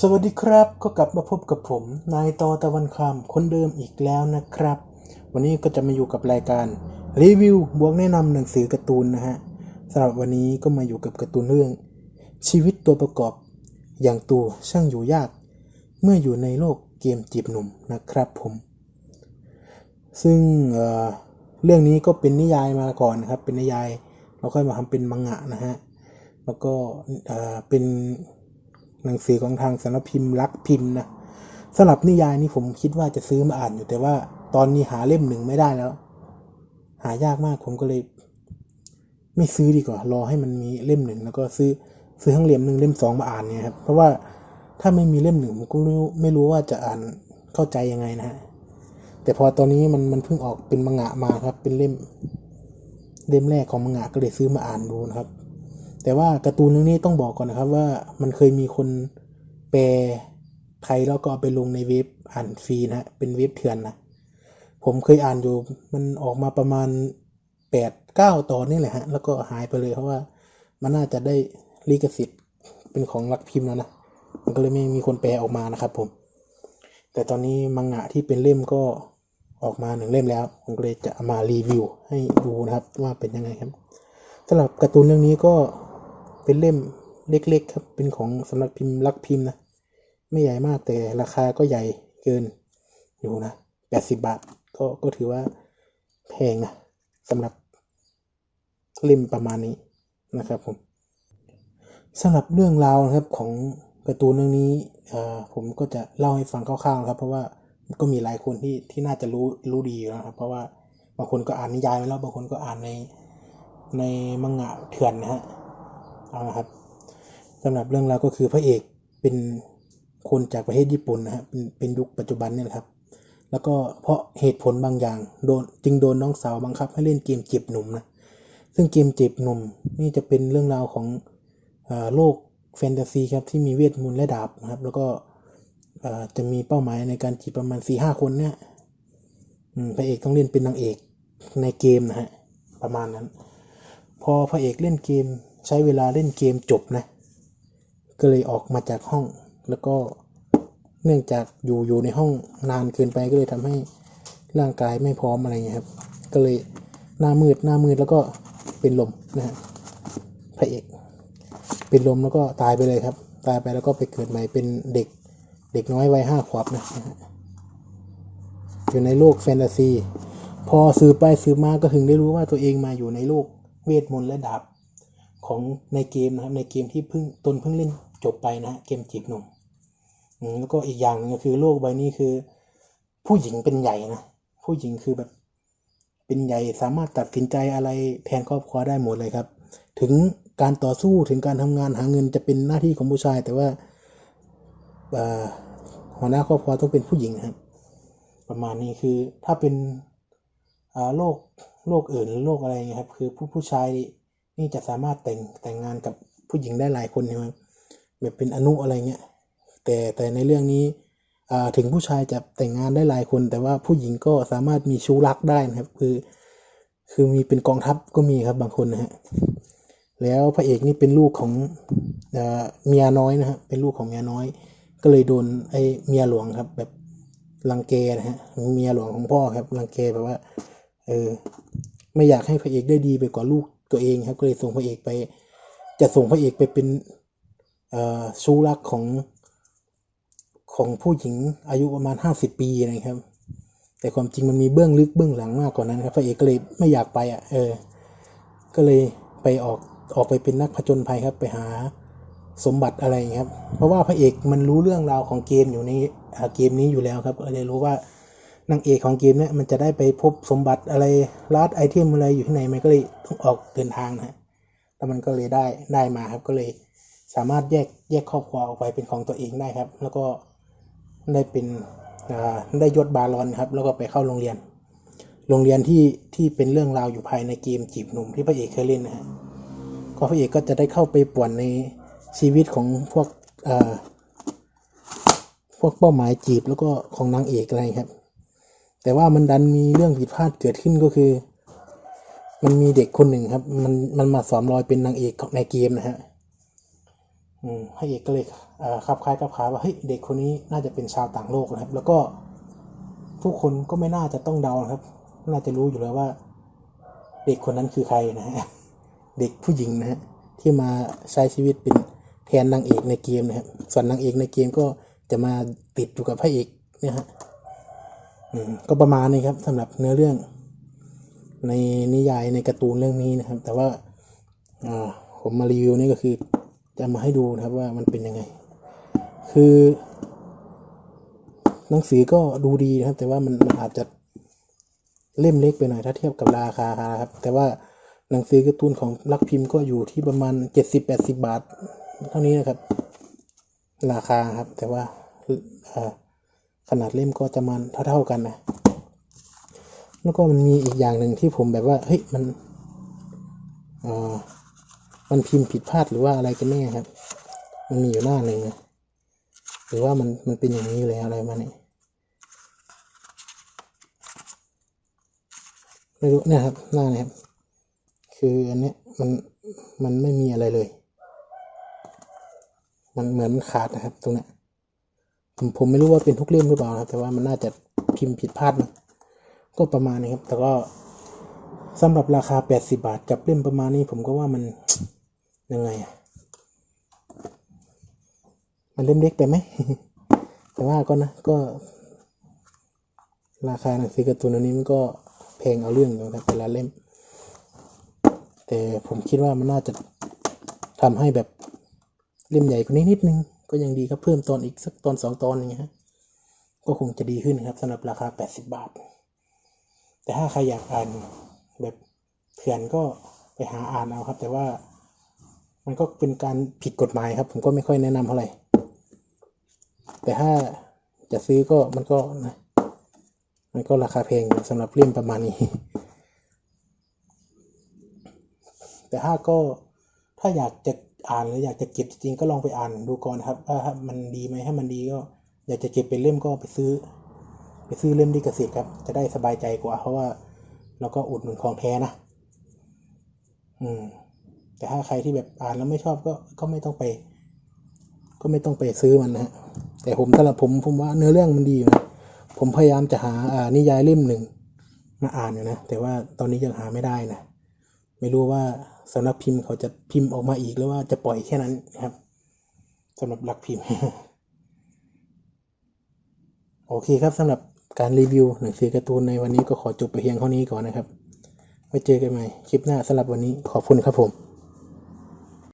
สวัสดีครับ ก็กลับมาพบกับผม นายตอตะวันคำคนเดิมอีกแล้วนะครับ วันนี้ก็จะมาอยู่กับรายการรีวิวบวกแนะนำหนังสือการ์ตูนนะฮะสำหรับวันนี้ก็มาอยู่กับการ์ตูนเรื่อง ชีวิตตัวประกอบ อย่างตัวช่างอยู่ยาก เมื่ออยู่ในโลกเกมจีบหนุ่มนะครับผม ซึ่งเเรื่องนี้ก็เป็นนิยายมาก่อนนะครับ เป็นนิยายเราค่อยมาทำเป็นมังงะนะฮะแล้วก็เเป็น หนังสือของทางสำนักพิมพ์รักพิมพ์นะสำหรับนิยายนี่ผมคิดว่าจะซื้อมาอ่านอยู่แต่ว่าตอนนี้หาเล่มหนึ่งไม่ได้แล้ว หายากมากผมก็เลย ไม่ซื้อดีกว่า รอให้มันมีเล่มหนึ่งแล้วก็ซื้อซื้อทั้งเล่มหนึ่งเล่มสองมาอ่านเนี่ยครับเพราะว่าถ้าไม่มีเล่มหนึ่งผมก็ไม่รู้ไม่รู้ว่าจะอ่านเข้าใจยังไงนะฮะแต่พอตอนนี้มันมันเพิ่งออกเป็นมังงะมาครับ เป็นเล่ม เล่มแรกของมังงะก็เลยซื้อมาอ่านดูนะครับ แต่ว่าการ์ตูนเรื่องนี้ต้องบอกก่อนนะครับว่ามันเคยมีคนแปลไทยแล้วก็เอาไปลงในเว็บอ่านฟรีนะ เป็นเว็บเถื่อนนะ ผมเคยอ่านอยู่ มันออกมาประมาณแปดเก้าตอนนี่แหละฮะ แล้วก็หายไปเลยเพราะว่ามันน่าจะได้ลิขสิทธิ์เป็นของรักพิมพ์แล้วนะ มันก็เลยไม่มีคนแปลออกมานะครับผม แต่ตอนนี้มังงะที่เป็นเล่มก็ออกมาหนึ่งเล่มแล้ว ผมก็เลยจะมารีวิวให้ดูนะครับว่าเป็นยังไงครับสำหรับการ์ตูนเรื่องนี้ก็ เป็นเล่มเล็กๆครับเป็นของสำนักพิมพ์รักพิมพ์นะไม่ใหญ่มากแต่ราคาก็ใหญ่เกินอยู่นะแปดสิบบาทก็ก็ถือว่าแพงนะสำหรับเล่มประมาณนี้นะครับผมสำหรับเรื่องราวนะครับของการ์ตูนเรื่องนี้อ่อผมก็จะเล่าให้ฟังคร่าวๆนะครับ เพราะว่าก็มีหลายคนที่ที่น่าจะรู้รู้ดีนะครับ เพราะว่าบางคนก็อ่านนิยายมาแล้วบางคนก็อ่านในในมังงะเถื่อนนะฮะ เอาละครับสำหรับเรื่องราวก็คือพระเอกเป็นคนจากประเทศญี่ปุ่นนะฮะเป็นเป็นยุคปัจจุบันเนี่ยครับ แล้วก็เพราะเหตุผลบางอย่างโดนจึงโดนน้องสาวบังคับให้เล่นเกมจีบหนุ่มนะซึ่งเกมจีบหนุ่มนี่จะเป็นเรื่องราวของอโลกแฟนตาซีครับที่มีเวทมนต์และดาบนะครับ แล้วก็จะมีเป้าหมายในการจีบประมาณ4ีห้าคนเนี่ยพระเอกต้องเล่นเป็นนางเอกในเกมนะฮะประมาณนั้น พอพระเอกเล่นเกม ใช้เวลาเล่นเกมจบนะ ก็เลยออกมาจากห้อง แล้วก็เนื่องจากอยู่อยู่ในห้องนานเกินไปก็เลยทำให้ร่างกายไม่พร้อมอะไรเงี้ยครับ ก็เลยหน้ามืดหน้ามืดแล้วก็เป็นลมนะฮะพระเอกเป็นลมแล้วก็ตายไปเลยครับ ตายไปแล้วก็ไปเกิดใหม่เป็นเด็กเด็กน้อยวัยห้าขวบนะฮะอยู่ในโลกแฟนตาซี พอสืบไปสืบมาก็ถึงได้รู้ว่าตัวเองมาอยู่ในโลกเวทมนต์และดาบ ของในเกมนะครับในเกมที่เพิ่งตนเพิ่งเล่นจบไปนะฮะเกมจีบหนุ่มอืมแล้วก็อีกอย่างหนึงก็คือโลกใบนี้คือ ผู้หญิงเป็นใหญ่นะผู้หญิงคือแบบเป็นใหญ่สามารถตัดสินใจอะไรแทนครอบครัวได้หมดเลยครับ ถึงการต่อสู้ถึงการทำงานหาเงินจะเป็นหน้าที่ของผู้ชาย แต่ว่าอ่อหัวหน้าครอบครัวต้องเป็นผู้หญิงครับ ประมาณนี้คือถ้าเป็นอ่าโลกโลกอื่นโลกอะไรเงี้ยครับ คือผู้ผู้ชาย นี่จะสามารถแต่งแต่งงานกับผู้หญิงได้หลายคนใช่ไหมแบบเป็นอนุอะไรเงี้ยแต่แต่ในเรื่องนี้ถึงผู้ชายจะแต่งงานได้หลายคน แต่ว่าผู้หญิงก็สามารถมีชู้รักได้นะครับ คือ คือมีเป็นกองทัพก็มีครับบางคนนะฮะแล้วพระเอกนี่เป็นลูกของเมียน้อยนะฮะเป็นลูกของเมียน้อย ก็เลยโดนไอ้เมียหลวงครับ แบบรังแกนะฮะเมียหลวงของพ่อครับรังแกแบบว่าเออไม่อยากให้พระเอกได้ดีไปกว่าลูก ตัวเองครับก็เลยส่งพระเอกไป จะส่งพระเอกไปเป็นชู้รักของของผู้หญิงอายุประมาณห้าสิบปีนะครับ แต่ความจริงมันมีเบื้องลึกเบื้องหลังมากกว่านั้นครับพระเอกก็เลยไม่อยากไปอะเออ ก็เลยไปออกออกไปเป็นนักผจญภัยครับ ไปหาสมบัติอะไรอย่างนี้ครับ เพราะว่าพระเอกมันรู้เรื่องราวของเกมอยู่ในเกมนี้อยู่แล้วครับเลยรู้ว่า นางเอกของเกมเนี้ยมันจะได้ไปพบสมบัติอะไรลัดไอเทมอะไรอยู่ที่ไหนมันก็เลยต้องออกเดินทางนะฮะแล้วมันก็เลยได้ได้มาครับก็เลย สามารถแยกแยกครอบครัวออกไปเป็นของตัวเองได้ครับ แล้วก็ได้เป็นอ่าได้ยศบาลอนครับ แล้วก็ไปเข้าโรงเรียน โรงเรียนที่ที่เป็นเรื่องราวอยู่ภายในเกมจีบหนุ่มที่พระเอกเคยเล่นนะฮะก็พระเอกก็จะได้เข้าไปป่วนในชีวิตของพวกอ่อพวกเป้าหมายจีบแล้วก็ของนางเอกอะไรครับ แต่ว่ามันดันมีเรื่องผิดพลาดเกิดขึ้นก็คือ มันมีเด็กคนหนึ่งครับ มันมันมาสวมรอยเป็นนางเอกของในเกมนะฮะอืมพระเอกก็เลยเอ่อขับคล้ายขับคาว่าเฮ้ยเด็กคนนี้น่าจะเป็นชาวต่างโลกนะครับ แล้วก็ทุกคนก็ไม่น่าจะต้องเดานะครับ น่าจะรู้อยู่แล้วว่า เด็กคนนั้นคือใครนะฮะเด็กผู้หญิงนะฮะที่มาใช้ชีวิตเป็นแทนนางเอกในเกมนะครับส่วนนางเอกในเกมก็จะมาติดอยู่กับพระเอกเนี่ยฮะ ก็ประมาณนี้ครับสำหรับเนื้อเรื่อง ในนิยายในการ์ตูนเรื่องนี้นะครับ แต่ว่าผมมารีวิวนี่ก็คือจะมาให้ดูนะครับว่ามันเป็นยังไง คือ หนังสือก็ดูดีนะครับ แต่ว่ามันมันอาจจะเล่มเล็กไปหน่อยถ้าเทียบกับราคาครับ แต่ว่าหนังสือการ์ตูนของรักพิมพ์ก็อยู่ที่ประมาณเจ็ดสิบแปดสิบาท เท่านี้นะครับ ราคาครับ แต่ว่าอ่อ ขนาดเล่มก็จะมันเท่าๆกันนะ แล้วก็มันมีอีกอย่างหนึ่งที่ผมแบบว่า เฮ้ย มันเอ่อมันพิมพ์ผิดพลาดหรือว่าอะไรกันแน่ครับ มันมีอยู่หน้าหนึ่งนะ หรือว่ามันมันเป็นอย่างนี้อยู่แล้วอะไรมาเนี่ยไม่รู้เนี่ยครับหน้าเนี่ยครับ คืออันเนี้ยมันมันไม่มีอะไรเลย มันเหมือนขาดนะครับตรงเนี้ย ผมผมไม่รู้ว่าเป็นทุกเล่มหรือเปล่านะครับแต่ว่ามันน่าจะพิมพ์ผิดพลาดนะก็ประมาณนี้ครับ แต่ก็สำหรับราคา 80 บาทกับเล่มประมาณนี้ ผมก็ว่ามันยังไงอะมันเล่มเล็กไปไหม แต่ว่าก็นะก็ ราคาหนังสือการ์ตูนอันนี้มันก็แพงเอาเรื่องอยู่นะแต่ละเล่ม แต่ผมคิดว่ามันน่าจะทำให้แบบเล่มใหญ่กว่านี้นิดนึง ก็ยังดีครับเพิ่มตอนอีกสักตอนสองตอนอย่างเงี้ยก็คงจะดีขึ้นครับสำหรับราคา 80 บาท แต่ถ้าใครอยากอ่านแบบเถื่อนก็ไปหาอ่านเอาครับ แต่ว่ามันก็เป็นการผิดกฎหมายครับ ผมก็ไม่ค่อยแนะนำเท่าไหร่ แต่ถ้าจะซื้อก็มันก็นะมันก็ราคาแพงสำหรับเล่มประมาณนี้ แต่ถ้าก็ถ้าอยากจะ อ่านหรืออยากจะเก็บจริงก็ลองไปอ่านดูก่อนครับว่ามันดีไหมถ้ามันดีก็ อยากจะเก็บเป็นเล่มก็ไปซื้อ ไปซื้อเล่มดิกสิทธิ์ครับ จะได้สบายใจกว่า เพราะว่าเราก็อุดหนุนของแท้นะอืม แต่ถ้าใครที่แบบอ่านแล้วไม่ชอบก็ก็ไม่ต้องไป ก็ไม่ต้องไปซื้อมันนะฮะแต่ผมสำหรับผมผมว่าเนื้อเรื่องมันดีนะผมพยายามจะหาอ่านิยายเล่มหนึ่งมาอ่านอยู่นะแต่ว่าตอนนี้ยังหาไม่ได้นะ ไม่รู้ว่าสำนักพิมพ์เขาจะพิมพ์ออกมาอีกหรือว่าจะปล่อยแค่นั้นครับสำหรับหลักพิมพ์โอเคครับสำหรับการรีวิวหนังสือการ์ตูนในวันนี้ก็ขอจบไปเพียงเท่านี้ก่อนนะครับไว้เจอกันใหม่คลิปหน้าสำหรับวันนี้ขอบคุณครับผม